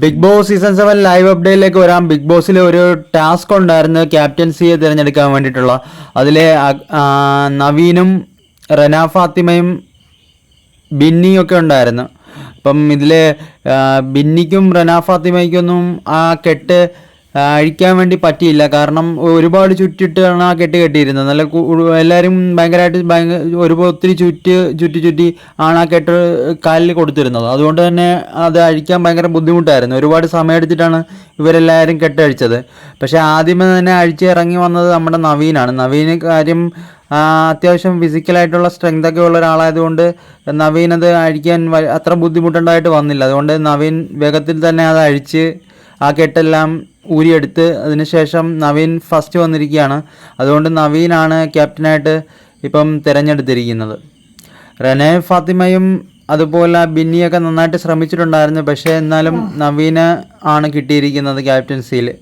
Big Boss season seven live അപ്ഡേറ്റിലേക്ക് വരാം. Big ബോസിൽ ഒരു ടാസ്ക് ഉണ്ടായിരുന്നു. ക്യാപ്റ്റൻസിയെ തിരഞ്ഞെടുക്കാൻ വേണ്ടിയിട്ടുള്ള. അതിലെ നവീനും റന ഫാത്തിമയും ബിന്നിയും ഒക്കെ ഉണ്ടായിരുന്നു. അപ്പം ഇതിൽ ബിന്നിക്കും റന ഫാത്തിമയ്ക്കൊന്നും ആ കെട്ട് അഴിക്കാൻ വേണ്ടി പറ്റിയില്ല. കാരണം ഒരുപാട് ചുറ്റിട്ടാണ് ആ കെട്ട് കെട്ടിയിരുന്നത്. നല്ല എല്ലാവരും ഭയങ്കരമായിട്ട് ഭയങ്കര ഒരുപാട് ഒത്തിരി ചുറ്റ് ചുറ്റി ചുറ്റി ആണ് ആ കെട്ട് കാലിൽ കൊടുത്തിരുന്നത്. അതുകൊണ്ട് തന്നെ അത് അഴിക്കാൻ ഭയങ്കര ബുദ്ധിമുട്ടായിരുന്നു. ഒരുപാട് സമയമെടുത്തിട്ടാണ് ഇവരെല്ലാവരും കെട്ടഴിച്ചത് പക്ഷേ ആദ്യമേ തന്നെ അഴിച്ച് ഇറങ്ങി വന്നത് നമ്മുടെ നവീനാണ്. നവീന് കാര്യം അത്യാവശ്യം ഫിസിക്കലായിട്ടുള്ള സ്ട്രെങ്ത് ഒക്കെ ഉള്ള ഒരാളായതുകൊണ്ട് നവീൻ അത് അഴിക്കാൻ അത്ര ബുദ്ധിമുട്ടുണ്ടായിട്ട് വന്നില്ല. അതുകൊണ്ട് നവീൻ വേഗത്തിൽ തന്നെ അത് അഴിച്ച് ആ കെട്ടെല്ലാം ഊരിയെടുത്ത് അതിനുശേഷം നവീൻ ഫസ്റ്റ് വന്നിരിക്കുകയാണ്. അതുകൊണ്ട് നവീനാണ് ക്യാപ്റ്റനായിട്ട് ഇപ്പം തിരഞ്ഞെടുത്തിരിക്കുന്നത്. റനെ ഫാത്തിമയും അതുപോലെ ബിന്നിയൊക്കെ നന്നായിട്ട് ശ്രമിച്ചിട്ടുണ്ടായിരുന്നു. പക്ഷേ എന്നാലും നവീന് ആണ് കിട്ടിയിരിക്കുന്നത് ക്യാപ്റ്റൻസിയിൽ